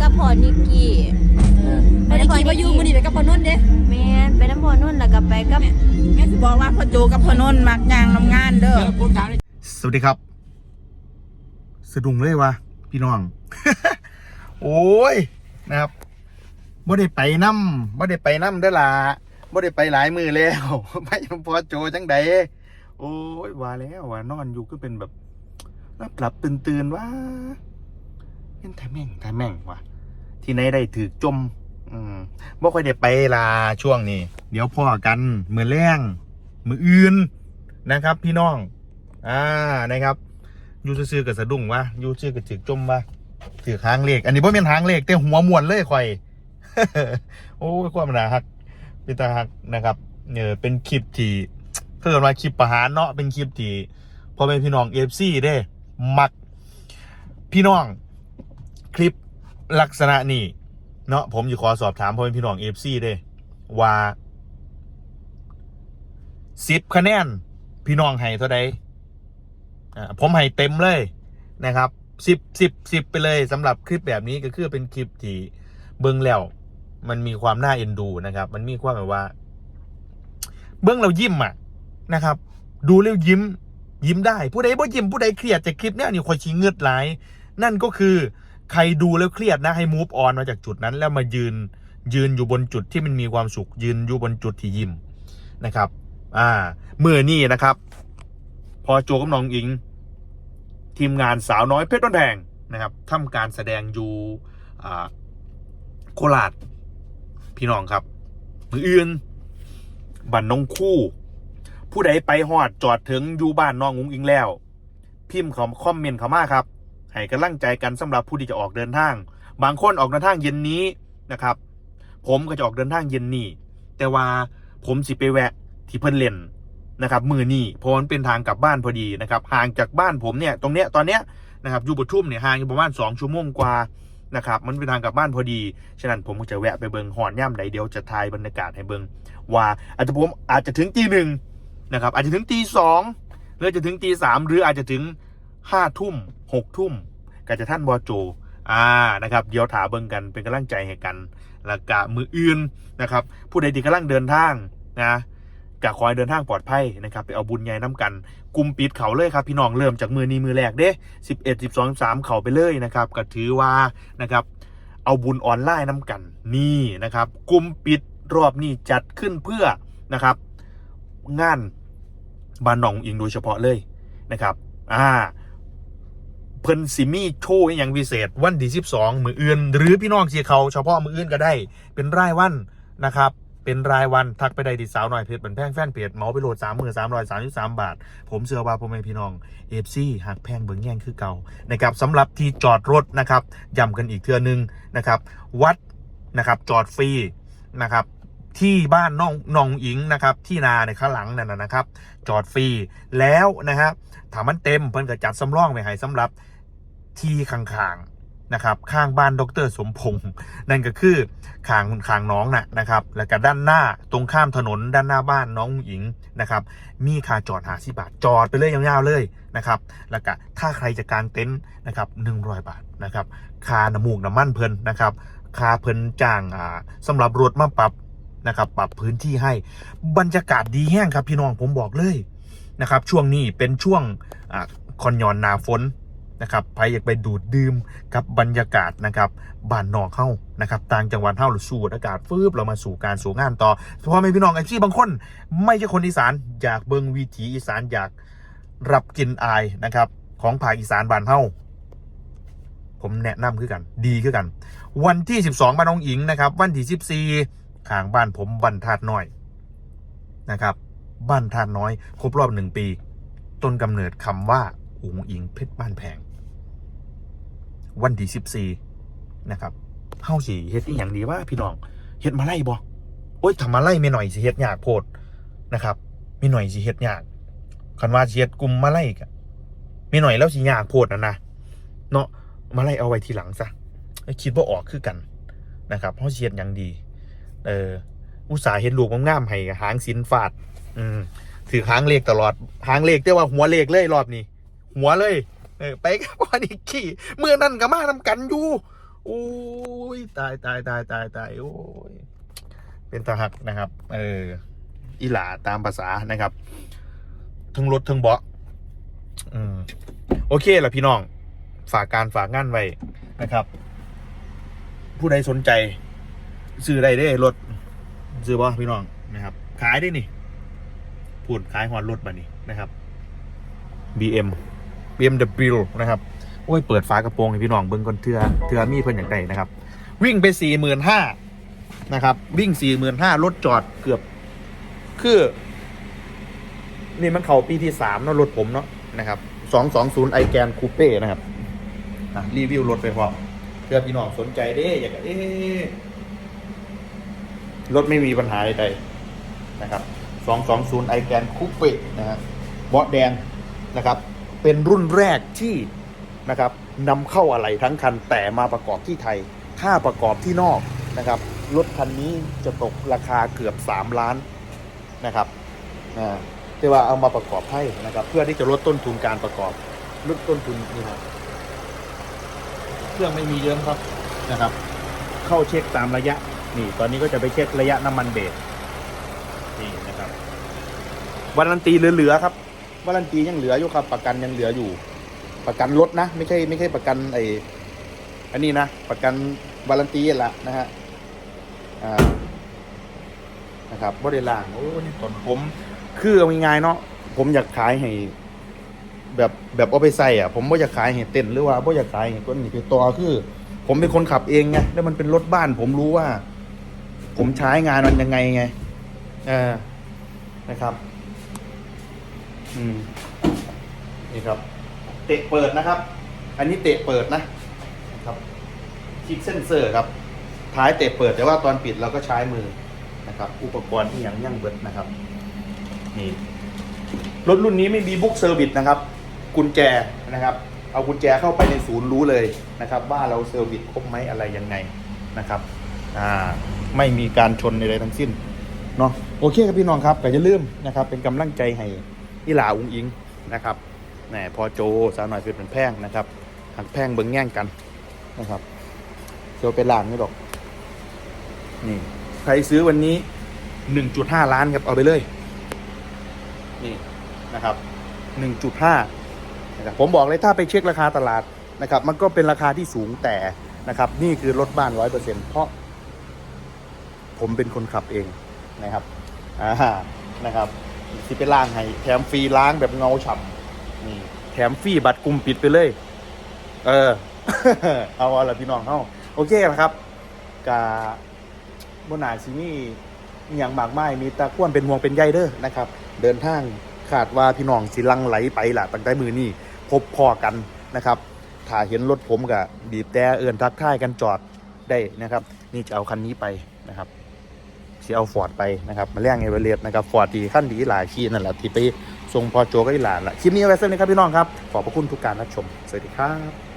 กับพ่อนิกกี้ไปได้ขี่มาอยู่มื้อนี้ไปกับพ่อนุ่นเด้แม่นไปน้ำพ่อนุ่นแล้วก็ไปกับแม่สิบอกว่าพ่อโจกับพ่อนุ่นมักย่างนํงานเด้อสวัสดีครับ สะดุ้งเลยวะพี่น้อง โอ้ยนะครับบ่ได้ไปน้ำบ่ได้ไปน้ำเด้อล่ะบ่ได้ไปหลายมือแล้วไม่พอโจจังใดโอ้ยว่าแล้วว่านอนอยู่ก็เป็นแบบรับหลับตื่นตื่นๆว่า เป็นแต่แม่งแต่แม่งวะที่ไหนได้ถือจม อืมบ่ค่อยได้ไปลาช่วงนี้ เดี๋ยวพ่อกันมือแรงมืออื่นนะครับ พี่น้อง อ่านะครับอยูซื่อๆกับสะดุ้งวะอยูซื่อกับถือจมวะถือหางเลขอันนี้พ่เป็นหางเลขแต่หัวมวนเลยข่อย โอ้ยความหนาฮักเป็นตาฮักนะครับเออเป็นคลิปที่เพิ่นว่าคลิปประหารเนาะเป็นคลิปที่พ่อแม่พี่น้องเอฟซีเด้มักพี่น้อง คลิปลักษณะนี้เนาะผมอยู่ขอสอบถามพ่อพี่น้องเอฟซีเด้ว่าสิบคะแนน พี่น้องให้เท่าใดอ่าผมให้เต็มเลยนะครับสิบสิบสิบไปเลยสำหรับคลิปแบบนี้ก็คือเป็นคลิปที่เบิ้งแล้ว มันมีความน่าเอ็นดูนะครับ มันมีความแบบว่า เบิ้งเรายิ้มอะนะครับ ดูแล้วยิ้ม ยิ้มได้ ผู้ใดบ่ยิ้มผู้ใดเครียดจากคลิปเนี้ยนี่คอยชี้เงือดไหลาย นั่นก็คือ ใครดูแล้วเครียดนะให้ move on มาจากจุดนั้น แล้วมายืนยืนอยู่บนจุดที่มันมีความสุข ยืนอยู่บนจุดที่ยิ้มนะครับอ่าเมื่อนี่นะครับ พอโจกับน้องอิง ทีมงานสาวน้อยเพชรต้นแดงนะครับทำการแสดงอยู่อ่าโคราชพี่น้องครับ มืออื่นบันนงคู่ ผู้ใดไปหอดจอดถึงอยู่บ้านน้องอุ้งอิงแล้ว พิมพ์เขาคอมเมนต์เขามาครับ ให้กำลังใจกันสำหรับผู้ที่จะออกเดินทาง บางคนออกเดินทางเย็นนี้นะครับ ผมก็จะออกเดินทางเย็นนี้แต่ว่าผมสิไปแวะที่เพิ่นเล่นนะครับ มือนี่เพราะมันเป็นทางกลับบ้านพอดีนะครับ ห่างจากบ้านผมเนี่ยตรงเนี้ยตอนเนี้ยนะครับอยู่ปทุมเนี่ยห่างอยู่ประมาณ2ชั่วโมงกว่านะครับมันเป็นทางกลับบ้านพอดี ฉะนั้นผมก็จะแวะไปเบิงหอนย่ำใดเดียวจะทายบรรยากาศให้เบิงว่าอาจจะผมอาจจะถึงตีหนึ่งนะครับอาจจะถึงตีสองหรือจะถึงตีสามหรืออาจจะถึง ห้าทุ่มหกทุ่มก็จะท่านบอโจอ่านะครับเดี๋ยวถาเบิงกันเป็นกำลังใจให้กัน แล้วก็มืออื่นนะครับ ผู้ใดที่กำลังเดินทางนะก็ขอให้เดินทางปลอดภัยนะครับไปเอาบุญใหญ่น้ำกันกลุ่มปิดเขาเลยครับ พี่น้องเริ่มจากมือนี้มือแรกเด้สิบเอ็ดสิบสองสามเขาไปเลยนะครับก็ถือว่านะครับ เอาบุญออนไลน์น้ำกันนี่นะครับกลุ่มปิดรอบนี้จัดขึ้นเพื่อนะครับ งานบานหนองอิงโดยเฉพาะเลยนะครับ อ่า เพิ่นซิมีโชว์อย่างพิเศษ วันที่สิบสองมืออื่น หรือพี่น้องเสียเขาเฉพาะมืออื่นก็ได้ เป็นรายวันนะครับเป็นรายวันทักไปได้ที่สาวหน่อยเพจเป็นแพงแฟนเพจเมาไปโหลดสามหมื่นสามร้อยสามสิบสามบาท ผมเชื่อว่าพ่อแม่พี่น้องเอฟซีหักแพงเบิ่งแย่งคือเก่านะครับสำหรับที่จอดรถนะครับย้ำกันอีกเทื่อนึงนะครับ วัดนะครับจอดฟรีนะครับ ที่บ้านน้องนองอิงนะครับ ที่นาในข้างหลังนั่นนะครับ จอดฟรีแล้วนะครับถามมันเต็มเพิ่นก็จัดสำรองไว้ให้สำหรับที่ข้างๆนะครับ ข้างบ้านดรสมพงษ์นั่นก็คือข้างข้างน้องน่ะนะครับ แล้วก็ด้านหน้าตรงข้ามถนนด้านหน้าบ้านน้องหญิงนะครับ มีค่าจอดหาสิบาท จอดไปเลยยาวๆเลยนะครับ แล้วก็ถ้าใครจะกางเต็นท์นะครับหนึ่งร้อยบาทนะครับค่าน้ำมูกน้ำมันเพิ่นนะครับค่าเพิ่นจ้างอ่าสำหรับรถมาปรับ นะครับปรับพื้นที่ให้บรรยากาศดีแห้งครับพี่น้องผมบอกเลยนะครับ ช่วงนี้เป็นช่วงอคอนยอนนาฝนนะครับใครอยากไปดูดดื่มกับบรรยากาศนะครับบ้านนอกเข้านะครับต่างจังหวัดเข้าหรือสูดอากาศฟืบเรามาสู่การสู่งานต่อเพราะไม่พี่น้องไอ้ที่บางคน ไม่ใช่คนอีสานอยากเบิงวิถีอีสานอยากรับกินอายนะครับ ของภาคอีสานบ้านเฮาผมแนะนำคือกัน ดีคือกัน วันที่ 12บ้านน้องอิงนะครับ วันที่ 14 ข้างบ้านผมบ้านธาตุน้อยนะครับ บ้านธาตุน้อย ครบรอบหนึ่งปี ต้นกำเนิดคำว่าอุ๋งอิงเพชรบ้านแพง วันที่14นะครับเฮาสิเฮ็ดอีหยังดีว่าพี่น้องเฮ็ดมาไล่บ่โอ้ยทำมาไล่ไม่หน่อยสิเฮ็ดยากโพดนะครับไมีหน่อยสิเฮ็ดยากคันว่าเฮ็ดกลุ่มมาไล่กะมีหน่อยแล้วสิยากโพดนะนะเนาะมาไล่เอาไว้ทีหลังซะคิดว่าออกคือกันนะครับเพราะเฮ็ดย่างดี เออ อุตสาห์เห็นลูกงามๆให้หางสินฟาด อืมถือหางเลขตลอด หางเลขแต่ว่าหัวเลขเลยรอบนี้ หัวเลย เออ ไปกับพ่อนิกกี้เมื่อนั้นก็มาทำกันอยู่โอ้ยตายตายตายตายตายโอ้ยเป็นตาหักนะครับ เอออีหลาตามภาษานะครับทั้งรถทั้งเบาะอืมโอเคละพี่น้อง ฝากการฝากงานไว้นะครับ ผู้ใดสนใจ ซื้อได้เด้รถซื้อบ่พี่น้องนะครับ ขายได้นี่พูดขายหอดรถมานี่นะครับ BM BMW นะครับโอ้ยเปิดฝากระโปรงให้พี่น้องเบิ่งก่อนเทือเทือมีเพิ่นอย่างไรนะครับ วิ่งไปสี่หมื่นห้านะครับ วิ่งสี่หมื่นห้ารถจอดเกือบ คือ นี่มันเข่าปีที่สามเนาะรถผมเนาะนะครับสองสองศูนย์ไอแกนคูเป้นะครับรีวิวรถไปพอเพื่อพี่น้องสนใจเด้อยากจะเอ๊ รถไม่มีปัญหาใดๆนะครับสองสองศูนย์ไอแกนคูเป้นะฮะเบาะแดงนะครับ เป็นรุ่นแรกที่นะครับนำเข้าอะไรทั้งคันแต่มาประกอบที่ไทย ถ้าประกอบที่นอกนะครับรถคันนี้จะตกราคาเกือบ 3 ล้านนะครับอ่าที่ว่าเอามาประกอบให้นะครับ เพื่อที่จะลดต้นทุนการประกอบลดต้นทุนนี่ครับเครื่องไม่มีเยอะครับนะครับ เข้าเช็คตามระยะ นี่ ตอนนี้ก็จะไปเช็คระยะน้ำมันเบรกนี่นะครับวารันตีเหลือๆครับวารันตียังเหลืออยู่ครับ ประกันยังเหลืออยู่ ประกันรถนะ ไม่ใช่ไม่ใช่ประกันไออันนี้นะ ประกันวารันตีแหละนะฮะอ่านะครับบริล่างโอ้นี่ตอนผมคือเอาง่ายๆเนาะผมอยากขายให้แบบแบบเอาไปใส่อะ ผมไม่อยากขายให้เต้นหรือว่าไม่อยากขายให้คนนี้ไปตัวคือ ผมเป็นคนขับเองไงแล้วมันเป็นรถบ้าน ผมรู้ว่า ผมใช้งานมันยังไงไงเออนะครับ อืมนี่ครับ เตะเปิดนะครับ อันนี้เตะเปิดนะนะครับคลิกเซนเซอร์ครับ ท้ายเตะเปิดแต่ว่าตอนปิดเราก็ใช้มือนะครับ อุปกรณ์ที่ยังยั่งเบิดนะครับ นี่รถรุ่นนี้ไม่มีบุ๊กเซอร์วิสนะครับ กุญแจนะครับ เอากุญแจเข้าไปในศูนย์รู้เลยนะครับ ว่าเราเซอร์วิสครบไหมอะไรยังไงนะครับ อ่า ไม่มีการชนใดๆทั้งสิ้นเนาะโอเคครับพี่น้องครับแต่อย่าลืมนะครับ เป็นกำลังใจให้อีหลาอุงอิงนะครับแหมพอโจสาวหน่อยเป็นแพงนะครับหักแพงเบิ้งแง่งกันนะครับเดี๋ยวไปล่างนี่ดอก นี่ใครซื้อวันนี้หนึ่งจุดห้าล้านครับเอาไปเลย นี่นะครับหนึ่งจุดห้านะครับผมบอกเลยถ้าไปเช็คราคาตลาดนะครับ มันก็เป็นราคาที่สูงแต่นะครับ นี่คือรถบ้านร้อยเปอร์เซ็นต์เพราะ ผมเป็นคนขับเองนะครับอ่านะครับที่ไปล้างให้แถมฟรีล้างแบบเงาฉ่ำนี่แถมฟรีบัตรกลุ่มปิดไปเลย เออ เอาเอาละพี่น้องเฮาโอเคนะครับกาบนหนาซินี่อย่างมากมายมีตะควรเป็นห่วงเป็นใยเด้อนะครับ เดินทางขาดว่าพี่น้องสิลังไหลไปล่ะตั้งแต่มือนี่พบพอกันนะครับถ้าเห็นรถผมกับบีบแต่เอื่นทักทายกันจอดได้นะครับ นี่จะเอาคันนี้ไปนะครับ สิเอาฟอร์ดไปนะครับมาเลี้ยงเอเวอเรสต์นะครับฟอร์ดดีขั้นดีหลายขี้นั่นแหละที่ไปทรงพอโจก็อีหลานละคลิปนี้เอาไว้เส้นนี้ครับพี่น้องครับขอบพระคุณทุกการรับชมสวัสดีครับ